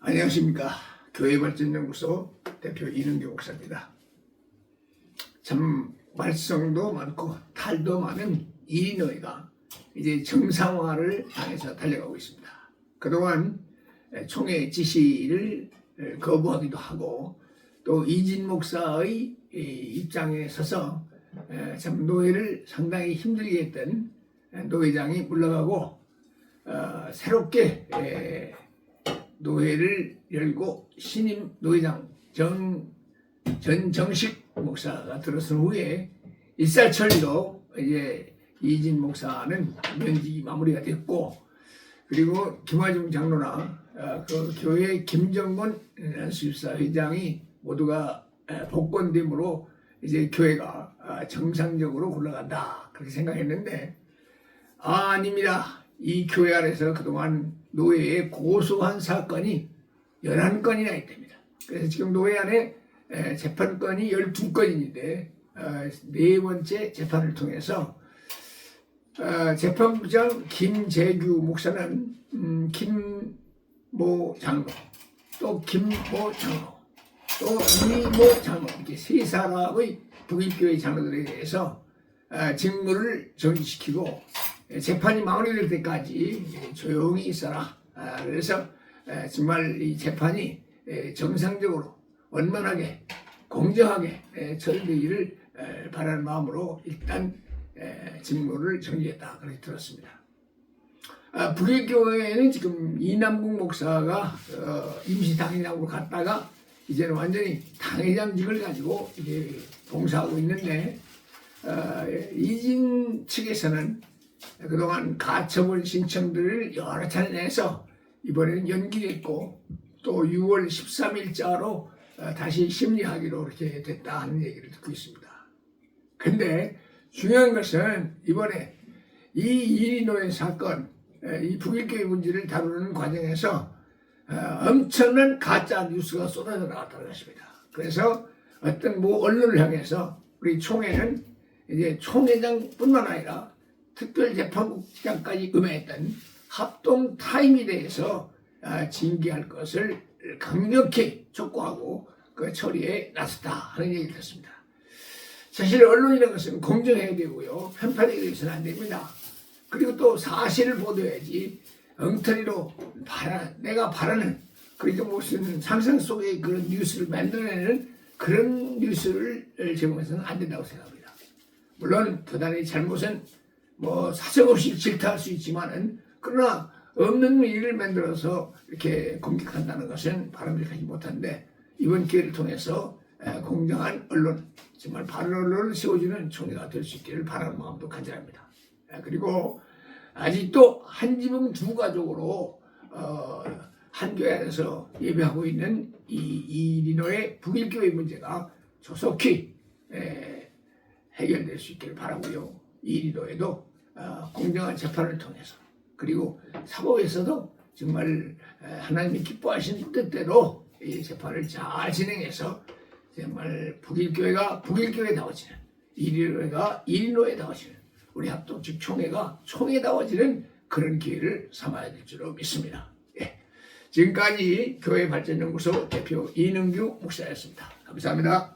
안녕하십니까. 교회발전연구소 대표 이능교 목사입니다. 참 말썽도 많고 탈도 많은 이인호이가 이제 정상화를 향해서 달려가고 있습니다. 그동안 총회 지시를 거부하기도 하고 또 이진 목사의 입장에 서서 참 노예를 상당히 힘들게 했던 노회장이 물러가고 어, 새롭게 에, 노회를 열고 신임 노회장 정 전 정식 목사가 들어선 후에 일사천리로 이제 이진 목사는 면직이 마무리가 됐고 그리고 김화중 장로나 어, 그 교회 김정곤 수입사 회장이 모두가 에, 복권됨으로 이제 교회가 아, 정상적으로 굴러간다 그렇게 생각했는데 아, 아닙니다. 이 교회 안에서 그동안 노예에 고소한 사건이 11건이나 있답니다. 그래서 지금 노예 안에 에, 재판건이 12건인데 어, 네 번째 재판을 통해서 어, 재판부장 김재규 목사는 음, 김모 장로 또 김모 장로 또 이모 장로 이렇게 세 사람의 북일교회 장로들에 대해서 어, 직무를 정지시키고 재판이 마무리될 때까지 조용히 있어라. 아, 그래서 에, 정말 이 재판이 에, 정상적으로 원만하게 공정하게 에, 처리되기를 에, 바라는 마음으로 일단 에, 직무를 정지했다 그렇게 들었습니다. 아, 북일교회는 지금 이남국 목사가 어, 임시 당회장으로 갔다가 이제는 완전히 당회장직을 가지고 이제 봉사하고 있는데 어, 이진 측에서는 그동안 가처분 신청들을 여러 차례 내서 이번에는 연기됐고 또 6월 13일자로 어, 다시 심리하기로 이렇게 됐다 하는 얘기를 듣고 있습니다. 근데 중요한 것은 이번에 이 이리노의 사건, 에, 이 북일교회 문제를 다루는 과정에서 어, 엄청난 가짜 뉴스가 쏟아져 나왔다는 것입니다. 그래서 어떤 뭐 언론을 향해서 우리 총회는 이제 총회장뿐만 아니라 특별재판국장까지 음해했던 합동 타임에 대해서 아, 징계할 것을 강력히 촉구하고 그 처리에 나섰다 하는 얘기를 듣습니다. 사실 언론이라는 것은 공정해야 되고요. 편파되게 해서는 안 됩니다. 그리고 또 사실을 보도해야지 엉터리로 바라, 내가 바라는 그리고 무슨 상상 속의 그런 뉴스를 만들어내는 그런 뉴스를 제공해서는 안 된다고 생각합니다. 물론 도단의 잘못은 뭐 사정없이 질타할 수 있지만은 그러나 없는 일을 만들어서 이렇게 공격한다는 것은 바람직하지 못한데 이번 기회를 통해서 에, 공정한 언론 정말 바른 언론을 세워주는 총회가 될 수 있기를 바라는 마음도 간절합니다. 에, 그리고 아직도 한 지붕 두 가족으로 어, 한 교회 안에서 예배하고 있는 이, 이 리노의 북일교회 문제가 조속히 에, 해결될 수 있기를 바라고요. 이 리노에도 어, 공정한 재판을 통해서 그리고 사법에서도 정말 에, 하나님이 기뻐하신 뜻대로 이 재판을 잘 진행해서 정말 북일교회가 북일교회다워지는 이리노회가 이리노회다워지는 우리 합동측 총회가 총회다워지는 그런 기회를 삼아야 될 줄로 믿습니다. 예. 지금까지 교회 발전연구소 대표 이능규 목사였습니다. 감사합니다.